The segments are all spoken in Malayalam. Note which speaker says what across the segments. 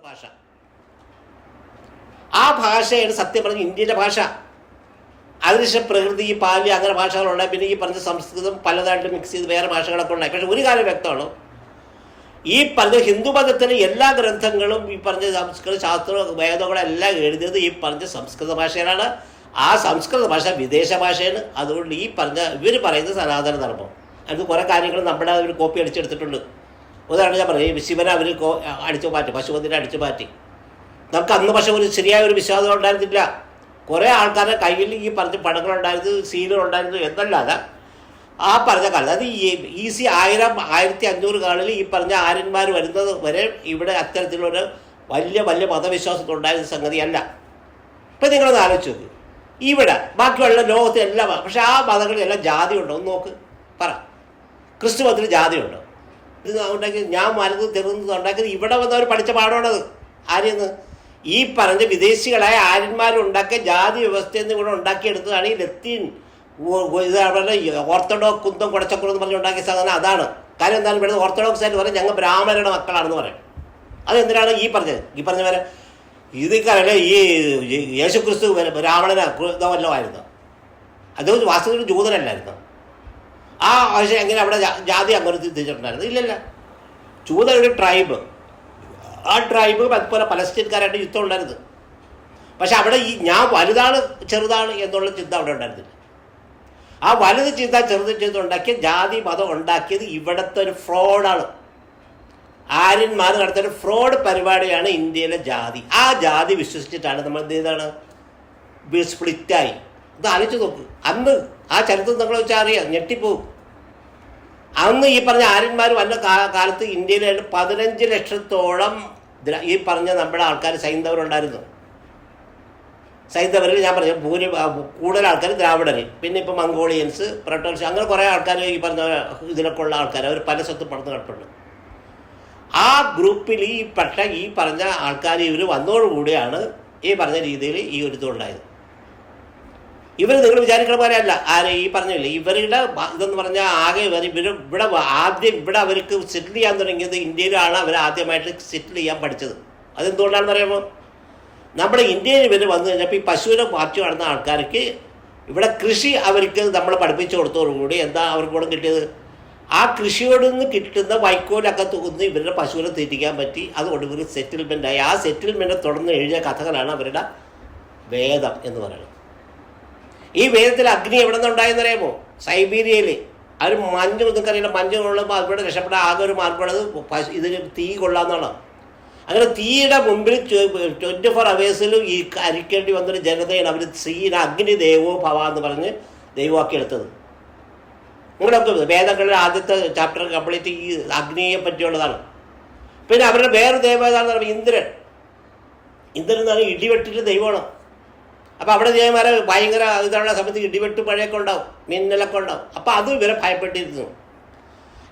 Speaker 1: സംസ്കൃത ഭാഷ. ആ ഭാഷയാണ് സത്യം പറഞ്ഞ ഇന്ത്യയുടെ ഭാഷ. അതിനുശേഷം പ്രകൃതി പാലി അങ്ങനെ ഭാഷകളുണ്ടായി പിന്നെ ഈ പറഞ്ഞ സംസ്കൃതം പലതായിട്ട് മിക്സ് ചെയ്ത് വേറെ ഭാഷകളൊക്കെ ഉണ്ടായി. പക്ഷെ ഒരു കാര്യം വ്യക്തമാണ്. ഈ പറഞ്ഞ ഹിന്ദു മതത്തിലെ എല്ലാ ഗ്രന്ഥങ്ങളും ഈ പറഞ്ഞ സംസ്കൃത ശാസ്ത്ര വേദങ്ങളെല്ലാം എഴുതിയത് ഈ പറഞ്ഞ സംസ്കൃത ഭാഷയിലാണ്. ആ സംസ്കൃത ഭാഷ വിദേശ ഭാഷയാണ്. അതുകൊണ്ട് ഈ പറഞ്ഞ ഇവർ പറയുന്ന സനാതന ധർമ്മം. കുറേ കാര്യങ്ങൾ നമ്മുടെ ഒരു കോപ്പി അടിച്ചെടുത്തിട്ടുണ്ട്. ഉദാഹരണം ഞാൻ പറയും ശിവനെ അവർ അടിച്ചു മാറ്റി പശുപതിനെ അടിച്ചു മാറ്റി. നമുക്ക് അന്ന് പക്ഷെ ഒരു ശരിയായ ഒരു വിശ്വാസം ഉണ്ടായിരുന്നില്ല. കുറേ ആൾക്കാരുടെ കയ്യിൽ ഈ പറഞ്ഞ പടങ്ങളുണ്ടായിരുന്നു സീലുകളുണ്ടായിരുന്നു എന്നല്ലാതെ ആ പറഞ്ഞ കാലം. അതായത് ഈ ഈസി ആയിരം ആയിരത്തി അഞ്ഞൂറ് കാലിൽ ഈ പറഞ്ഞ ആര്യന്മാർ വരുന്നത് വരെ ഇവിടെ അത്തരത്തിലൊരു വലിയ വലിയ മതവിശ്വാസത്തിലുണ്ടായിരുന്ന സംഗതിയല്ല. ഇപ്പം നിങ്ങളൊന്ന് ആലോചിച്ച് നോക്ക്. ഇവിടെ ബാക്കിയുള്ള ലോകത്തിലെല്ലാം പക്ഷേ ആ മതങ്ങളിലെല്ലാം ജാതി ഉണ്ടോ ഒന്ന് നോക്ക്. പറ. ക്രിസ്തു മതത്തിൽ ജാതി ഉണ്ടോ ഇത് ഉണ്ടാക്കി ഞാൻ മരുന്ന് തെറുന്നത് ഉണ്ടാക്കിയത് ഇവിടെ വന്നവർ പഠിച്ച പാഠമാണത്. ആരെന്ന് ഈ പറഞ്ഞ വിദേശികളായ ആര്യന്മാരുണ്ടാക്കിയ ജാതി വ്യവസ്ഥയിൽ നിന്ന് ഇവിടെ ഉണ്ടാക്കിയെടുത്തതാണ് ഈ ലത്തീൻ ഇത് അവരുടെ ഓർത്തഡോക്സ് കുന്തം കുടച്ചക്കുറം എന്ന് പറഞ്ഞ് ഉണ്ടാക്കിയ സാധനം അതാണ്. കാര്യം എന്താണ് ഇവിടെ ഓർത്തഡോക്സ് ആയിട്ട് പറയും ഞങ്ങൾ ബ്രാഹ്മണരുടെ മക്കളാണെന്ന് പറയും. അതെന്തിനാണ് ഈ പറഞ്ഞത്? ഈ പറഞ്ഞ പോലെ ഇതൊക്കെ ഈ യേശുക്രിസ്തു വരെ ബ്രാഹ്മണന ഇതല്ലോ ആയിരുന്നു. അദ്ദേഹം വാസ്തവത്തിൽ ജൂതനല്ലായിരുന്നു ആ പക്ഷേ എങ്ങനെ അവിടെ ജാതി അങ്ങനെ തിരിച്ചിട്ടുണ്ടായിരുന്നു ഇല്ലല്ല. ചൂത ഒരു ട്രൈബ് ആ ട്രൈബ് അതുപോലെ പലസ്തീൻകാരായിട്ട് യുദ്ധം ഉണ്ടായിരുന്നു. പക്ഷെ അവിടെ ഈ ഞാൻ വലുതാണ് ചെറുതാണ് എന്നുള്ള ചിന്ത അവിടെ ഉണ്ടായിരുന്നില്ല. ആ വലുത് ചിന്ത ചെറുത് ചിന്ത ഉണ്ടാക്കിയ ജാതി മതം ഉണ്ടാക്കിയത് ഇവിടുത്തെ ഒരു ഫ്രോഡാണ് ആര്യന്മാർ നടത്തിയ ഒരു ഫ്രോഡ് പരിപാടിയാണ് ഇന്ത്യയിലെ ജാതി. ആ ജാതി വിശ്വസിച്ചിട്ടാണ് നമ്മൾ എന്ത് ചെയ്താണ് സ്പ്ലിറ്റായി ഇത് ആലോചിച്ച് നോക്ക്. അന്ന് ആ ചരിത്രം നിങ്ങൾ വെച്ചാൽ അറിയാം ഞെട്ടിപ്പോവും. അന്ന് ഈ പറഞ്ഞ ആര്യന്മാർ വന്ന കാലത്ത് ഇന്ത്യയിൽ പതിനഞ്ച് ലക്ഷത്തോളം ഈ പറഞ്ഞ നമ്മുടെ ആൾക്കാർ സൈന്ധവരുണ്ടായിരുന്നു സൈന്ധവരിൽ ഞാൻ പറഞ്ഞു ഭൂരി കൂടുതൽ ആൾക്കാർ ദ്രാവിഡർ പിന്നെ ഇപ്പോൾ മംഗോളിയൻസ് പ്രട്ടോൾസ് അങ്ങനെ കുറേ ആൾക്കാർ ഈ പറഞ്ഞ ഇതിലൊക്കെ ഉള്ള ആൾക്കാർ അവർ പല സ്ഥലത്തും പടർന്നു കിടപ്പുണ്ട്. ആ ഗ്രൂപ്പിൽ ഈ പക്ഷേ ഈ പറഞ്ഞ ആൾക്കാർ ഇവർ വന്നതോടുകൂടിയാണ് ഈ പറഞ്ഞ രീതിയിൽ ഈ ഒരു ഇതുണ്ടായത്. ഇവർ നിങ്ങൾ വിചാരിക്കണ പോലെയല്ല ആരെ ഈ പറഞ്ഞില്ലേ? ഇവരുടെ ഇതെന്ന് പറഞ്ഞാൽ ആകെ ഇവർ ഇവർ ഇവിടെ ആദ്യം ഇവിടെ അവർക്ക് സെറ്റിൽ ചെയ്യാൻ തുടങ്ങിയത് ഇന്ത്യയിലാണ് അവർ ആദ്യമായിട്ട് സെറ്റിൽ ചെയ്യാൻ പഠിച്ചത്. അതെന്തുകൊണ്ടാണെന്ന് പറയുമ്പോൾ നമ്മുടെ ഇന്ത്യയിൽ ഇവർ വന്നു കഴിഞ്ഞപ്പോൾ ഈ പശുവിനെ മാറ്റി നടന്ന ആൾക്കാർക്ക് ഇവിടെ കൃഷി അവർക്ക് നമ്മൾ പഠിപ്പിച്ചു കൊടുത്തോടുകൂടി എന്താ അവർക്ക് കൂടെ കിട്ടിയത്? ആ കൃഷിയോട് നിന്ന് കിട്ടുന്ന വൈക്കോലൊക്കെ തൂന്ന് ഇവരുടെ പശുവിനെ തീറ്റിക്കാൻ പറ്റി. അതുകൊണ്ട് ഇവർ സെറ്റിൽമെന്റായി ആ സെറ്റിൽമെന്റ് തുടർന്ന് എഴുതിയ കഥകളാണ് അവരുടെ വേദം എന്ന് പറയുന്നത്. ഈ വേദത്തിൽ അഗ്നി എവിടെ നിന്നുണ്ടായെന്ന് അറിയാമോ സൈബീരിയയിൽ അവർ മഞ്ഞ് നിങ്ങൾക്കറിയില്ല മഞ്ഞ് കൊള്ളുമ്പോൾ അവിടെ രക്ഷപ്പെടാൻ ആകെ ഒരു മാർഗമുള്ളത് പശു ഇതിന് തീ കൊള്ളാന്നുള്ളതാണ് അങ്ങനെ തീയുടെ മുമ്പിൽ ട്വന്റി ഫോർ അവേഴ്സിലും ഈ അരിക്കേണ്ടി വന്നൊരു ജനതയാണ് അവർ സീന അഗ്നി ദേവോ ഭവ എന്ന് പറഞ്ഞ് ദൈവമാക്കി എടുത്തത്. നിങ്ങളൊക്കെ വേദങ്ങളുടെ ആദ്യത്തെ ചാപ്റ്റർ കംപ്ലീറ്റ് ഈ അഗ്നിയെ പറ്റിയുള്ളതാണ്. പിന്നെ അവരുടെ വേറെ ദൈവം ഏതാണെന്ന് പറയുമ്പോൾ ഇന്ദ്രൻ. ഇന്ദ്രൻ എന്ന് പറഞ്ഞാൽ ഇടിവെട്ടിട്ട് ദൈവമാണ്. അപ്പോൾ അവിടെ ജയമാരെ ഭയങ്കര ഇതുള്ള സമയത്ത് ഇടിവെട്ട് മഴയൊക്കെ ഉണ്ടാവും മിന്നലൊക്കെ ഉണ്ടാവും. അപ്പോൾ അതും ഇവരെ ഭയപ്പെട്ടിരുന്നു.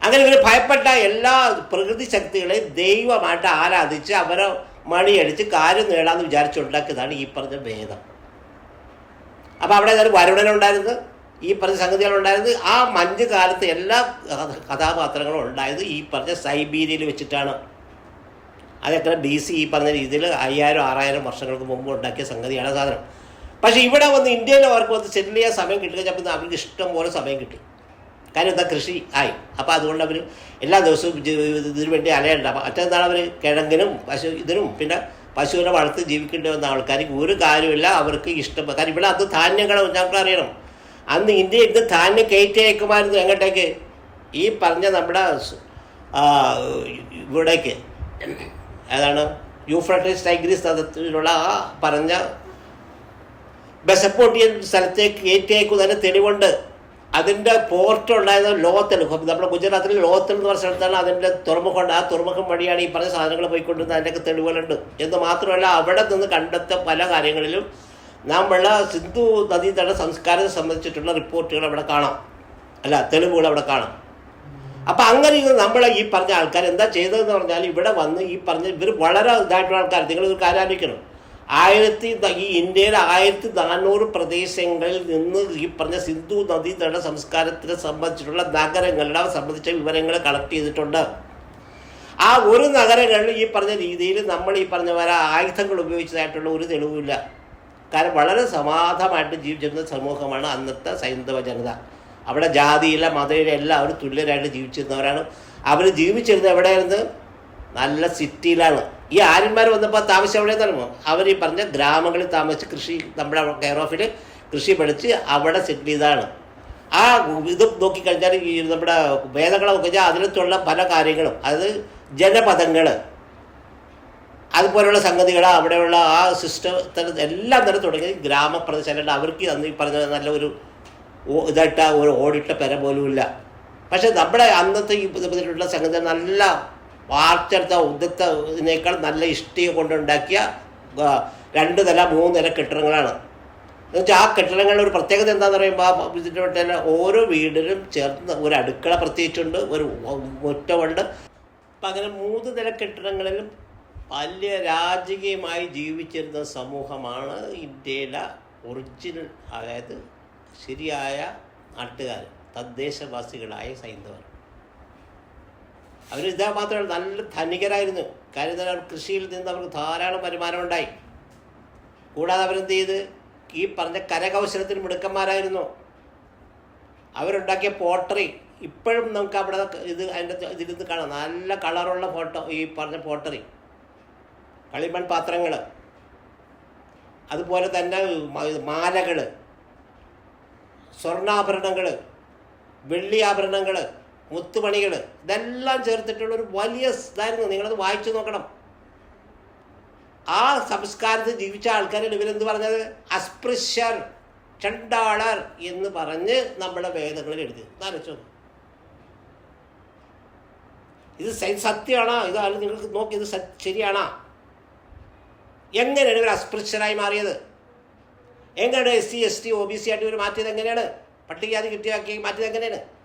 Speaker 1: അങ്ങനെ ഇവർ ഭയപ്പെട്ട എല്ലാ പ്രകൃതി ശക്തികളെയും ദൈവമായിട്ട് ആരാധിച്ച് അവരെ മണിയടിച്ച് കാര്യം നേടാമെന്ന് വിചാരിച്ചുണ്ടാക്കിയതാണ് ഈ പറഞ്ഞ ഭേദം അപ്പോൾ അവിടെ ഒരു വരുണനുണ്ടായിരുന്നു ഈ പറഞ്ഞ സംഗതികളുണ്ടായിരുന്നു ആ മഞ്ഞ് കാലത്ത് എല്ലാ കഥാപാത്രങ്ങളും ഉണ്ടായത് ഈ പറഞ്ഞ സൈബീരിയയിൽ വെച്ചിട്ടാണ്. അതൊക്കെ ബി സി ഈ പറഞ്ഞ രീതിയിൽ അയ്യായിരം ആറായിരം വർഷങ്ങൾക്ക് മുമ്പ് ഉണ്ടാക്കിയ സംഗതിയാണ് സാധനം. പക്ഷേ ഇവിടെ വന്ന് ഇന്ത്യയിൽ അവർക്ക് വന്ന് സെറ്റിൽ ചെയ്യാൻ സമയം കിട്ടുക ചിലപ്പോൾ അവർക്ക് ഇഷ്ടം പോലെ സമയം കിട്ടി. കാര്യം എന്താ? കൃഷി ആയി. അപ്പോൾ അതുകൊണ്ട് അവർ എല്ലാ ദിവസവും ഇതിനു വേണ്ടി അലയണ്ട. മറ്റെന്താണ് അവർ കിഴങ്ങിനും പശു ഇതിനും പിന്നെ പശുവിനെ വളർത്തി ജീവിക്കേണ്ടി വന്ന ആൾക്കാർക്ക് ഒരു കാര്യമില്ല അവർക്ക് ഇഷ്ടം. കാരണം ഇവിടെ അത് ധാന്യങ്ങളെ ഞങ്ങൾക്ക് അറിയണം. അന്ന് ഇന്ത്യ ഇത് ധാന്യം കയറ്റി അയക്കുമായിരുന്നു എങ്ങോട്ടേക്ക്? ഈ പറഞ്ഞ നമ്മുടെ ഇവിടേക്ക്. ഏതാണ്? യൂഫ്രട്ടീസ് ടൈഗ്രീസ് നദത്തിലുള്ള ആ പറഞ്ഞ ബെസപ്പോട്ടിയൻ സ്ഥലത്തേക്ക് കയറ്റി തന്നെ തെളിവുണ്ട്. അതിന്റെ പോർട്ട് ഉണ്ടായത് ലോത്തൽ നമ്മുടെ ഗുജറാത്തിൽ ലോത്തൽ എന്ന് പറഞ്ഞ സ്ഥലത്താണ് അതിന്റെ തുറമുഖം ഉണ്ട് ആ തുറമുഖം വഴിയാണ് ഈ പറഞ്ഞ സാധനങ്ങൾ പോയിക്കൊണ്ടിരുന്നത്. അതിന്റെയൊക്കെ തെളിവുകളുണ്ട്. എന്ന് മാത്രമല്ല അവിടെ നിന്ന് കണ്ടെത്ത പല കാര്യങ്ങളിലും നമ്മളെ സിന്ധു നദീതട സംസ്കാരത്തെ സംബന്ധിച്ചിട്ടുള്ള റിപ്പോർട്ടുകൾ അവിടെ കാണാം. അല്ല തെളിവുകൾ അവിടെ കാണാം. അപ്പം അങ്ങനെ ഇത് നമ്മളെ ഈ പറഞ്ഞ ആൾക്കാർ എന്താ ചെയ്തതെന്ന് പറഞ്ഞാൽ ഇവിടെ വന്ന് ഈ പറഞ്ഞ ഇവർ വളരെ ഇതായിട്ടുള്ള ആൾക്കാർ. നിങ്ങൾ കാര്യം ആയിരത്തി ഈ ഇന്ത്യയിലെ ആയിരത്തി നാനൂറ് പ്രദേശങ്ങളിൽ നിന്ന് ഈ പറഞ്ഞ സിന്ധു നദീതട സംസ്കാരത്തിനെ സംബന്ധിച്ചിട്ടുള്ള നഗരങ്ങളെ സംബന്ധിച്ച വിവരങ്ങൾ കളക്ട് ചെയ്തിട്ടുണ്ട്. ആ ഒരു നഗരങ്ങളിൽ ഈ പറഞ്ഞ രീതിയിൽ നമ്മൾ ഈ പറഞ്ഞ പോലെ ആയുധങ്ങൾ ഉപയോഗിച്ചതായിട്ടുള്ള ഒരു തെളിവില്ല കാരണം വളരെ സമാധാനമായിട്ട് ജീവിച്ചിരുന്ന സമൂഹമാണ് അന്നത്തെ സൈന്ധവ ജനത. അവിടെ ജാതിയില്ല മതയില്ല എല്ലാവരും തുല്യരായിട്ട് ജീവിച്ചിരുന്നവരാണ്. അവർ ജീവിച്ചിരുന്നത് എവിടെയായിരുന്നു? നല്ല സിറ്റിയിലാണ്. ഈ ആര്യന്മാർ വന്നപ്പോൾ താമസം എവിടെ തുടങ്ങുമോ അവർ ഈ പറഞ്ഞ ഗ്രാമങ്ങളിൽ താമസിച്ച് കൃഷി നമ്മുടെ കെയർ ഓഫിൽ കൃഷി പഠിച്ച് അവിടെ സെറ്റിൽ ചെയ്താണ് ആ ഇത് നോക്കിക്കഴിഞ്ഞാൽ ഈ നമ്മുടെ വേദങ്ങളെ നോക്കിക്കഴിഞ്ഞാൽ അതിനകത്തുള്ള പല കാര്യങ്ങളും അതായത് ജനപദങ്ങൾ അതുപോലെയുള്ള സംഗതികൾ അവിടെയുള്ള ആ സിസ്റ്റത്തിൽ എല്ലാം തന്നെ തുടങ്ങി. ഗ്രാമപ്രദേശങ്ങളുടെ അവർക്ക് അന്ന് ഈ പറഞ്ഞ നല്ല ഒരു ഇതായിട്ട ഒരു ഓടിട്ട പെര പോലുമില്ല. പക്ഷേ നമ്മുടെ അന്നത്തെ ഈ ഇതിലുള്ള സംഗതി നല്ല വാർത്തെടുത്ത ഉദ്ദത്തതിനേക്കാൾ നല്ല ഇഷ്ടിക കൊണ്ടുണ്ടാക്കിയ രണ്ട് നില മൂന്ന് നില കെട്ടിടങ്ങളാണ്. എന്നുവെച്ചാൽ ആ കെട്ടിടങ്ങളുടെ ഒരു പ്രത്യേകത എന്താണെന്ന് പറയുമ്പോൾ ഇതിന്റെ ഓരോ വീടിനും ചേർന്ന് ഒരു അടുക്കള പ്രത്യേകിച്ചുണ്ട് ഒരു മുറ്റമുണ്ട്. അപ്പം അങ്ങനെ മൂന്ന് നില കെട്ടിടങ്ങളിലും വലിയ രാജകീയമായി ജീവിച്ചിരുന്ന സമൂഹമാണ് ഇന്ത്യയിലെ ഒറിജിനൽ അതായത് ശരിയായ നാട്ടുകാർ തദ്ദേശവാസികളായ സൈന്ധവർ അവർ ഇതാ മാത്രമല്ല നല്ല ധനികരായിരുന്നു. കാര്യം അവർ കൃഷിയിൽ നിന്ന് അവർക്ക് ധാരാളം വരുമാനം ഉണ്ടായി. കൂടാതെ അവരെന്ത് ചെയ്ത്? ഈ പറഞ്ഞ കരകൗശലത്തിന് മിടുക്കന്മാരായിരുന്നു. അവരുണ്ടാക്കിയ പോട്ടറി ഇപ്പോഴും നമുക്ക് അവിടെ ഇത് അതിന്റെ ഇതിലിരുന്ന് കാണാം. നല്ല കളറുള്ള ഫോട്ടോ ഈ പറഞ്ഞ പോട്ടറി കളിമൺ പാത്രങ്ങൾ. അതുപോലെ തന്നെ മാലകൾ സ്വർണാഭരണങ്ങൾ വെള്ളി ആഭരണങ്ങൾ മുത്തുമണികൾ ഇതെല്ലാം ചേർത്തിട്ടുള്ള ഒരു വലിയ ഇതായിരുന്നു. നിങ്ങളത് വായിച്ചു നോക്കണം. ആ സംസ്കാരത്തിൽ ജീവിച്ച ആൾക്കാരാണ് ഇവരെന്ത് പറഞ്ഞത്? അസ്പൃശ്യർ ചണ്ടാളർ എന്ന് പറഞ്ഞ് നമ്മുടെ വേദങ്ങളിൽ എഴുതി. ആലോചിച്ചു ഇത് സത്യമാണോ? ഇത് നിങ്ങൾക്ക് നോക്കി ഇത് ശരിയാണോ? എങ്ങനെയാണ് ഇവർ അസ്പൃശ്യരായി മാറിയത്? എങ്ങനെയാണ് S C S T O B C ആയിട്ട് ഇവർ മാറ്റിയത് എങ്ങനെയാണ്? പട്ടികജാതി കിട്ടിയാക്കി മാറ്റിയത് എങ്ങനെയാണ്?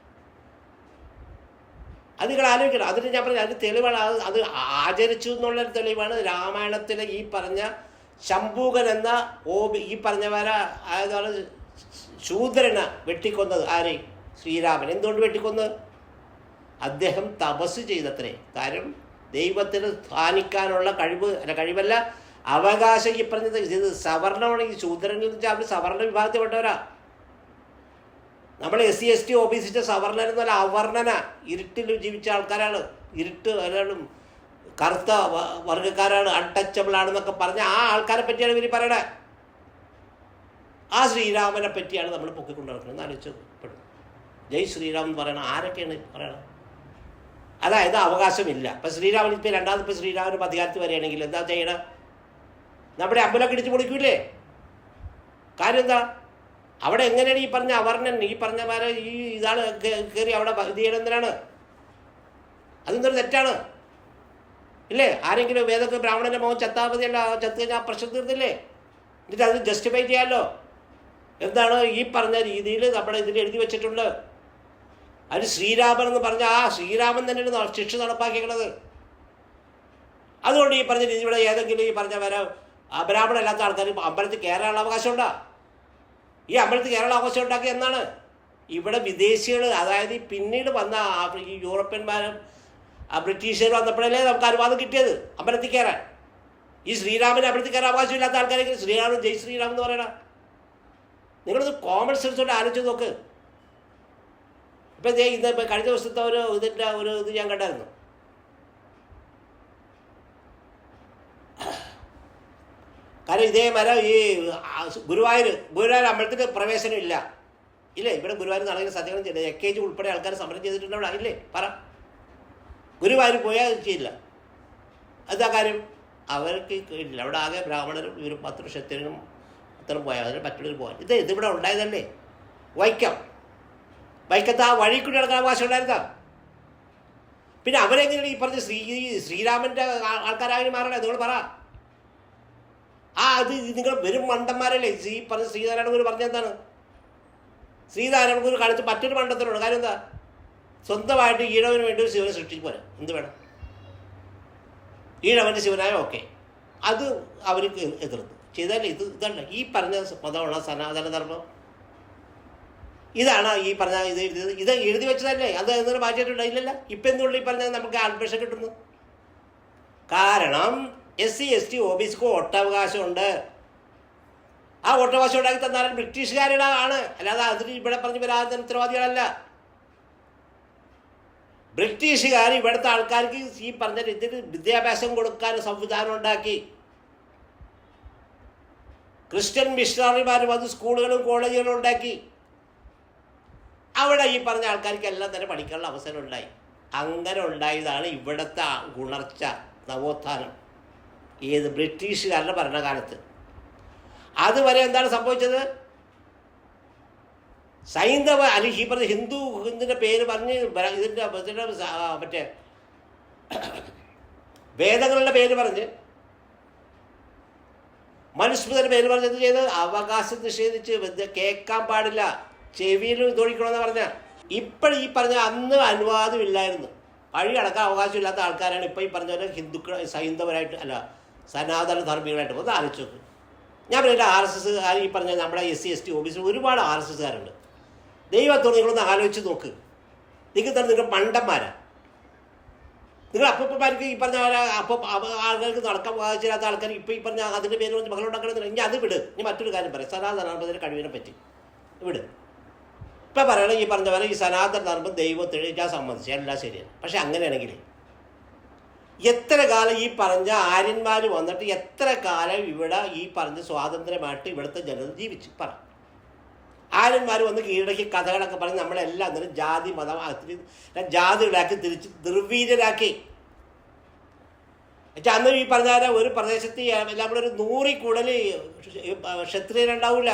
Speaker 1: അത് നിങ്ങൾ ആലോചിക്കണം. അതിന് ഞാൻ പറഞ്ഞ അതിന് തെളിവാണ്. അത് അത് ആചരിച്ചു എന്നുള്ളൊരു തെളിവാണ്. രാമായണത്തിലെ ഈ പറഞ്ഞ ശംഭൂകൻ എന്ന ഓ ഈ പറഞ്ഞവരെ അതായത് ശൂദ്രനെ വെട്ടിക്കൊന്നത് ആരെ? ശ്രീരാമൻ. എന്തുകൊണ്ട് വെട്ടിക്കൊന്നത് അദ്ദേഹം തപസ് ചെയ്തത്രേ. കാര്യം ദൈവത്തിന് സ്ഥാനിക്കാനുള്ള കഴിവ് അല്ല കഴിവല്ല അവകാശം ഈ പറഞ്ഞത്. ഇത് സവർണമാണെങ്കിൽ ശൂദ്രനിൽ വെച്ചാൽ അവർ സവർണ വിഭാഗത്തിൽപ്പെട്ടവരാ. നമ്മൾ S C S T C സവർണൻ എന്നല്ല അവർണന ഇരുട്ടിൽ ജീവിച്ച ആൾക്കാരാണ്. ഇരുട്ട് അല്ലും കറുത്ത വർഗക്കാരാണ് അൺടച്ചബിൾ ആണെന്നൊക്കെ പറഞ്ഞ ആ ആൾക്കാരെ പറ്റിയാണ് ഇവർ പറയണേ. ആ ശ്രീരാമനെ പറ്റിയാണ് നമ്മൾ പൊക്കിക്കൊണ്ട് നടക്കുന്നത് ആലോചിച്ചപ്പെടും ജയ് ശ്രീരാം എന്ന് പറയണ ആരൊക്കെയാണ് പറയണത് അതായത് അവകാശമില്ല. ഇപ്പം ശ്രീരാമൻ ഇപ്പം രണ്ടാമത് ഇപ്പം ശ്രീരാമൻ അധികാരത്തിൽ വരികയാണെങ്കിൽ എന്താ ചെയ്യണം? നമ്മുടെ അമ്പലമൊക്കെ ഇടിച്ച് പൊളിക്കൂലേ? കാര്യം എന്താ? അവിടെ എങ്ങനെയാണ് ഈ പറഞ്ഞ അവർണൻ ഈ പറഞ്ഞ പോലെ ഈ ഇതാണ് കയറി അവിടെ ഇത് ചെയ്യണം എന്തിനാണ്? അതെന്തൊരു തെറ്റാണ്? ഇല്ലേ? ആരെങ്കിലും വേദത്തിൽ ബ്രാഹ്മണന്റെ മോൻ ചത്താപതിയല്ല ചത്ത് കഴിഞ്ഞാൽ ആ പ്രശ്നം തീർന്നില്ലേ? എന്നിട്ട് അത് ജസ്റ്റിഫൈ ചെയ്യാമല്ലോ എന്താണ് ഈ പറഞ്ഞ രീതിയിൽ നമ്മുടെ ഇതിൽ എഴുതി വെച്ചിട്ടുണ്ട്. അത് ശ്രീരാമൻ എന്ന് പറഞ്ഞ ആ ശ്രീരാമൻ തന്നെയാണ് ശിക്ഷ നടപ്പാക്കിയത് അതുകൊണ്ട് ഈ പറഞ്ഞ രീതി ഇവിടെ ഏതെങ്കിലും ഈ പറഞ്ഞ വരെ അബ്രാഹ്മണല്ലാത്ത ആൾക്കാർ അമ്പലത്തിൽ കയറാനുള്ള അവകാശമുണ്ടോ? ഈ അമ്പലത്തിൽ കേരള ആഘോഷം ഉണ്ടാക്കി എന്നാണ്? ഇവിടെ വിദേശികൾ അതായത് പിന്നീട് വന്ന ആഫ്രിക്ക യൂറോപ്യന്മാരും ബ്രിട്ടീഷുകാർ വന്നപ്പോഴല്ലേ നമുക്ക് അനുവാദം കിട്ടിയത്? അമ്പലത്തിൽ കയറാൻ. ഈ ശ്രീരാമന് അമ്പലത്തിൽ കയറാൻ അവകാശമില്ലാത്ത ആൾക്കാരെങ്കിലും ശ്രീരാമൻ ജയ് ശ്രീരാം എന്ന് പറയണ? നിങ്ങളിത് കോമൺ സെൻസ് കൊണ്ട് ആലോചിച്ച് നോക്ക്. ഇപ്പം ഇന്ന് കഴിഞ്ഞ ദിവസത്തെ ഒരു ഇതിന്റെ ഒരു ഇത് ഞാൻ കണ്ടായിരുന്നു. കാരണം ഇതേ മരം ഈ ഗുരുവായൂർ ഗുരുവായൂർ അമ്പലത്തിൽ പ്രവേശനം ഇല്ല. ഇല്ലേ? ഇവിടെ ഗുരുവായൂർ നടക്കുന്ന സത്യങ്ങളും ചെയ്യില്ല എ കെ ജി ഉൾപ്പെടെ ആൾക്കാർ സമരം ചെയ്തിട്ടുണ്ട് ഇല്ലേ? പറ. ഗുരുവായൂർ പോയാൽ ചെയ്യില്ല. എന്താ കാര്യം? അവർക്ക് കഴിഞ്ഞില്ല അവിടെ ആകെ ബ്രാഹ്മണരും ഇവരും പത്ത് ക്ഷത്രിയനും അത്തരം പോയാൽ അതിന് മറ്റുള്ളവർ പോകാൻ ഇത് ഇതിവിടെ ഉണ്ടായതല്ലേ? വൈക്കം. വൈക്കത്ത് ആ വഴി കൂടി നടക്കാൻ അവകാശം ഉണ്ടായിരുന്ന? പിന്നെ അവരെങ്ങനെയാണ് ഈ പറഞ്ഞ ശ്രീ ശ്രീരാമന്റെ ആൾക്കാരായി മാറണേ? നിങ്ങൾ പറ. ആ അത് നിങ്ങൾ വെറും മണ്ടന്മാരല്ലേ? ഈ പറഞ്ഞ ശ്രീനാരായണ ഗുരു പറഞ്ഞ എന്താണ്? ശ്രീനാരായണ ഗുരു കാണിച്ച് മറ്റൊരു മണ്ടത്തിലുണ്ട് കാര്യം എന്താ? സ്വന്തമായിട്ട് ഈഴവന് വേണ്ടി ഒരു ശിവനെ സൃഷ്ടിച്ചു പോരാ. എന്ത് വേണം? ഈഴവന്റെ ശിവനായ ഓക്കെ. അത് അവർക്ക് എതിർന്നു ചെയ്താൽ ഇത് ഇതല്ല. ഈ പറഞ്ഞ മതമുള്ള സനാതന ധർമ്മം. ഇതാണ് ഈ പറഞ്ഞ ഇത് എഴുതിയത് ഇത് എഴുതി വെച്ചതല്ലേ? അത് എന്നൊരു മാറ്റിയിട്ടുണ്ട് ഇല്ലല്ല ഇപ്പം എന്തുകൊണ്ട് ഈ പറഞ്ഞത് നമുക്ക് ആത്മേഷം കിട്ടുന്നു? കാരണം S C S T O B സിക്ക് വോട്ടവകാശമുണ്ട് ആ വോട്ടവകാശം ഉണ്ടാക്കി തന്നാലും ബ്രിട്ടീഷുകാരുടെ ആണ്. അല്ലാതെ അതിന് ഇവിടെ പറഞ്ഞ് വരാതെ ഉത്തരവാദികളല്ല. ബ്രിട്ടീഷുകാർ ഇവിടുത്തെ ആൾക്കാർക്ക് ഈ പറഞ്ഞ ഇതിന് വിദ്യാഭ്യാസം കൊടുക്കാൻ സംവിധാനം ഉണ്ടാക്കി. ക്രിസ്ത്യൻ മിഷണറിമാർ വന്ന് സ്കൂളുകളും കോളേജുകളും ഉണ്ടാക്കി. അവിടെ ഈ പറഞ്ഞ ആൾക്കാർക്ക് എല്ലാം തന്നെ പഠിക്കാനുള്ള അവസരം ഉണ്ടായി. അങ്ങനെ ഉണ്ടായതാണ് ഇവിടുത്തെ ഉണർച്ച നവോത്ഥാനം. ഏത് ബ്രിട്ടീഷുകാരുടെ ഭരണകാലത്ത്. അതുവരെ എന്താണ് സംഭവിച്ചത്? സൈന്ധവ അല്ലെങ്കിൽ ഈ പറഞ്ഞ ഹിന്ദു ഹിന്ദുവിന്റെ പേര് പറഞ്ഞ് ഇതിന്റെ മറ്റേ വേദങ്ങളുടെ പേര് പറഞ്ഞ് മനുസ്മൃതിയുടെ പേര് പറഞ്ഞ് എന്ത് ചെയ്ത്? അവകാശം നിഷേധിച്ച് കേൾക്കാൻ പാടില്ല. ചെവിയിൽ തോടിക്കണമെന്ന് പറഞ്ഞ. ഇപ്പോഴും ഈ പറഞ്ഞ അന്ന് അനുവാദം ഇല്ലായിരുന്നു വഴി അടക്കാൻ അവകാശമില്ലാത്ത ആൾക്കാരാണ് ഇപ്പോൾ ഈ പറഞ്ഞ പോലെ ഹിന്ദുക്കൾ സൈന്ധവരായിട്ട് അല്ല സനാതന ധർമ്മികളായിട്ട് ഒന്ന് ആലോചിച്ച് ഞാൻ പറയുന്നത് ആർ എസ് എസ് ഈ പറഞ്ഞ നമ്മുടെ എസ് സി എസ് ടി ഓഫീസിൽ ഒരുപാട് ആർ എസ് എസ്കാരുണ്ട് ദൈവത്തോട് നിങ്ങളൊന്ന് ആലോചിച്ച് നോക്ക്. നിങ്ങൾ തന്നെ നിങ്ങൾ മണ്ടന്മാരാണ് നിങ്ങൾ അപ്പൂപ്പന്മാർക്ക് ഈ പറഞ്ഞ അപ്പം ആൾക്കാർക്ക് നടക്കാൻ വായിച്ചില്ലാത്ത ആൾക്കാർ ഇപ്പം ഈ പറഞ്ഞ അതിന്റെ പേര് കൊണ്ട് മകൾ ഉണ്ടാക്കണമെന്നില്ല ഇനി അത് വിട്. ഇനി മറ്റൊരു കാര്യം പറയാം. സനാതന ധർമ്മത്തിന്റെ കഴിവിനെ പറ്റി. വിട്. ഇപ്പം പറയണം ഈ പറഞ്ഞ പോലെ ഈ സനാതന ധർമ്മം ദൈവത്തിന് സംബന്ധിച്ച് എല്ലാം ശരിയാണ്. പക്ഷേ അങ്ങനെയാണെങ്കിൽ എത്ര കാലം ഈ പറഞ്ഞ ആര്യന്മാർ വന്നിട്ട് എത്ര കാലം ഇവിടെ ഈ പറഞ്ഞ സ്വാതന്ത്ര്യമായിട്ട് ഇവിടുത്തെ ജനത ജീവിച്ചു? പറ. ആര്യന്മാർ വന്ന് കീഴടക്കി കഥകളൊക്കെ പറഞ്ഞ് നമ്മളെല്ലാം അന്നേരം ജാതി മതം ജാതികളാക്കി തിരിച്ച് നിർവീര്യരാക്കി. എന്നുവെച്ചാൽ അന്ന് ഈ പറഞ്ഞ ഒരു പ്രദേശത്ത് എല്ലാം കൂടെ ഒരു നൂറിൽ കൂടുതൽ ക്ഷത്രിയരുണ്ടാവില്ല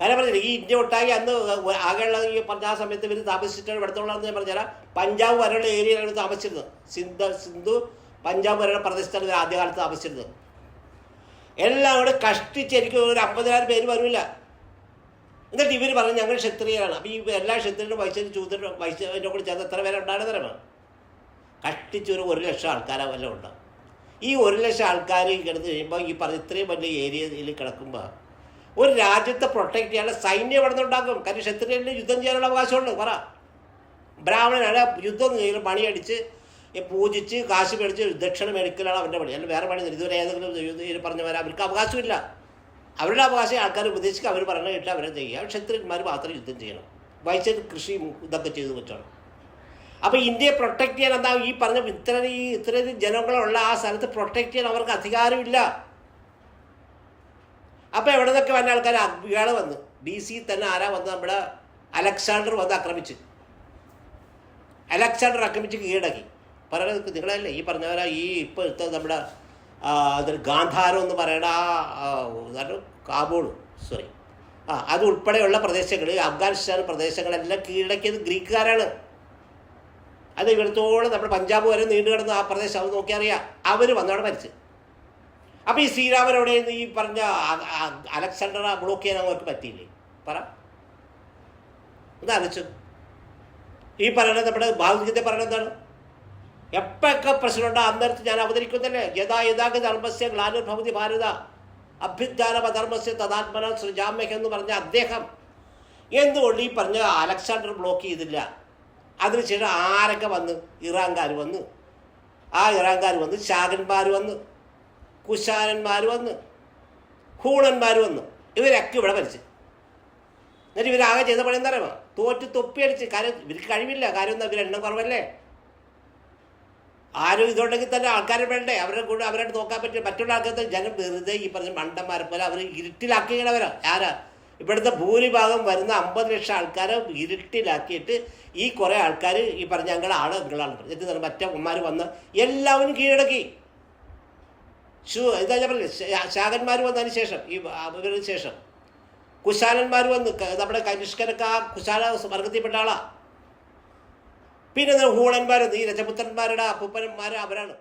Speaker 1: കാര്യം പറഞ്ഞില്ല ഈ ഇന്ത്യ ഒട്ടാകെ അന്ന് ആകെയുള്ള ഈ ആ സമയത്ത് ഇവർ താമസിച്ചിട്ട് ഇവിടത്തുള്ളതെന്ന് ഞാൻ പറഞ്ഞാൽ പഞ്ചാബ് വരെയുള്ള ഏരിയയിലാണ് താമസിച്ചിരുന്നത്. സിന്ധു സിന്ധു പഞ്ചാബ് വരെയുള്ള പ്രദേശത്താണ് ഇവർ ആദ്യകാലത്ത് താമസിച്ചിരുന്നത്. എല്ലാം കൂടെ കഷ്ടിച്ച് എനിക്ക് ഒരു അമ്പതിനായിരം പേര് വരില്ല എന്നിട്ട് ഇവർ പറഞ്ഞു ഞങ്ങൾ ക്ഷത്രിയരാണ്. അപ്പോൾ ഈ എല്ലാ ക്ഷത്രിയനും വൈശ്വരും പൈസ വൈശ്വന്റെ കൂടെ ചേർത്ത് എത്ര പേരെ ഉണ്ടാകുന്ന തരമാണ് കഷ്ടിച്ച് ഒരു ലക്ഷം ആൾക്കാരെ വല്ലതും ഉണ്ടാവും ഈ ഒരു ലക്ഷം ആൾക്കാർ കിടന്ന് കഴിയുമ്പോൾ ഈ പറഞ്ഞ ഇത്രയും വലിയ ഏരിയയിൽ കിടക്കുമ്പോൾ ഒരു രാജ്യത്തെ പ്രൊട്ടക്ട് ചെയ്യാനുള്ള സൈന്യം ഇവിടെ നിന്നുണ്ടാക്കും. കാര്യം ക്ഷത്രിയന് യുദ്ധം ചെയ്യാനുള്ള അവകാശമുണ്ട്. പറ. ബ്രാഹ്മണനാണ് യുദ്ധം ചെയ്യുന്ന പണിയടിച്ച് പൂജിച്ച് കാശ് മേടിച്ച് ദക്ഷിണ മേടിക്കലാണ് അവന്റെ പണി. അല്ലെങ്കിൽ വേറെ പണി ഇതുവരെ ഏതെങ്കിലും പറഞ്ഞു വരാം അവർക്ക് അവകാശമില്ല. അവരുടെ അവകാശം ആൾക്കാർ ഉപദേശിക്കുക അവർ പറഞ്ഞ കേട്ട് അവരെ ചെയ്യുക. ക്ഷത്രിയന്മാർ മാത്രം യുദ്ധം ചെയ്യണം. വൈശ്യ കൃഷി ഇതൊക്കെ ചെയ്തു വെച്ചാണ്. അപ്പോൾ ഇന്ത്യയെ പ്രൊട്ടക്റ്റ് ചെയ്യാൻ എന്താ ഈ പറഞ്ഞ ഇത്ര ഈ ഇത്രയും ജനങ്ങളുള്ള ആ സ്ഥലത്ത് പ്രൊട്ടക്റ്റ് ചെയ്യാൻ അവർക്ക് അധികാരമില്ല. അപ്പോൾ എവിടെ നിന്നൊക്കെ വന്ന ആൾക്കാർ ഇയാൾ വന്ന്. ബി സി തന്നെ ആരാ വന്ന് നമ്മുടെ അലക്സാണ്ടർ വന്ന് ആക്രമിച്ച്. അലക്സാണ്ടർ ആക്രമിച്ച് കീഴടക്കി. പറയുന്നത് നിങ്ങളല്ലേ? ഈ പറഞ്ഞ പോലെ ഈ ഇത്ത നമ്മുടെ അതൊരു ഗാന്ധാരം എന്ന് പറയുന്ന ആ, കാബൂൾ സോറി ആ അത് ഉൾപ്പെടെയുള്ള പ്രദേശങ്ങൾ അഫ്ഗാനിസ്ഥാൻ പ്രദേശങ്ങളെല്ലാം കീഴടക്കിയത് ഗ്രീക്കുകാരാണ്. അത് ഇവിടത്തോളം നമ്മുടെ പഞ്ചാബ് വരെ നീണ്ടു കിടന്ന ആ പ്രദേശം അത് നോക്കിയറിയാം. അവർ വന്നവിടെ മരിച്ച്. അപ്പോൾ ഈ നിന്ന് ഈ പറഞ്ഞ അലക്സാണ്ടർ ബ്ലോക്ക് ചെയ്യാൻ അവർക്ക് പറ്റിയില്ലേ? പറ. ഒന്ന് ആലോചിച്ചു ഈ പറയണത് നമ്മുടെ ഭാഗവതത്തെ പറയണത് എന്താണ്? എപ്പോഴൊക്കെ പ്രശ്നമുണ്ടോ അന്നേരത്ത് ഞാൻ അവതരിക്കുന്നല്ലേ യഥാ യഥാഗത ധർമ്മസ്യ ഗ്ലാനുർഭവതി ഭാരത. അഭ്യുദ്ധാനപധർമ്മസ്യ തഥാത്മന സൃജാമ്യഹ എന്ന് പറഞ്ഞ അദ്ദേഹം എന്തുകൊണ്ട് ഈ പറഞ്ഞ അലക്സാണ്ടർ ബ്ലോക്ക് ചെയ്തില്ല? അതിനുശേഷം ആരൊക്കെ വന്ന്? ഇറാൻകാർ വന്ന്. ആ ഇറാൻകാർ വന്ന് ശാഖന്മാർ വന്ന്. കുശാനന്മാർ വന്ന് ഹൂണന്മാർ വന്നു. ഇവരൊക്കെ ഇവിടെ മരിച്ചു. എന്നിട്ട് ഇവരാകെ ചെയ്ത പണി എന്താ പറയുക തോറ്റ് തൊപ്പിയടിച്ച് കാര്യം ഇവർക്ക് കഴിവില്ല. കാര്യം എന്താ? എണ്ണം കുറവല്ലേ? ആരും ഇതുണ്ടെങ്കിൽ തന്നെ ആൾക്കാരെ വേണ്ടേ? അവരെ കൂടെ അവരായിട്ട് നോക്കാൻ പറ്റില്ല. മറ്റുള്ള ആൾക്കാർ ജനം വെറുതെ ഈ പറഞ്ഞ മണ്ടന്മാരെ പോലെ അവർ ഇരുട്ടിലാക്കിയവരാ ആരാ? ഇവിടുത്തെ ഭൂരിഭാഗം വരുന്ന അമ്പത് ലക്ഷം ആൾക്കാരെ ഇരുട്ടിലാക്കിയിട്ട് ഈ കുറേ ആൾക്കാർ ഈ പറഞ്ഞ ഞങ്ങളാണ് നിങ്ങളാണ് മറ്റേ അമ്മമാർ വന്ന് എല്ലാവരും കീഴടക്കി. ഷു ഇതാ ഞാൻ പറഞ്ഞില്ലേ ശാകന്മാർ വന്നതിന് ശേഷം ഈ അപകടത്തിന് ശേഷം. കുശാലന്മാർ വന്ന് നമ്മുടെ കനിഷ്കരൊക്കെ കുശാല വർഗത്തിൽപ്പെട്ട ആളാ. പിന്നെ ഹൂണന്മാർ ഈ രജപുത്രന്മാരുടെ അപ്പൂപ്പന്മാർ അവരാണ്.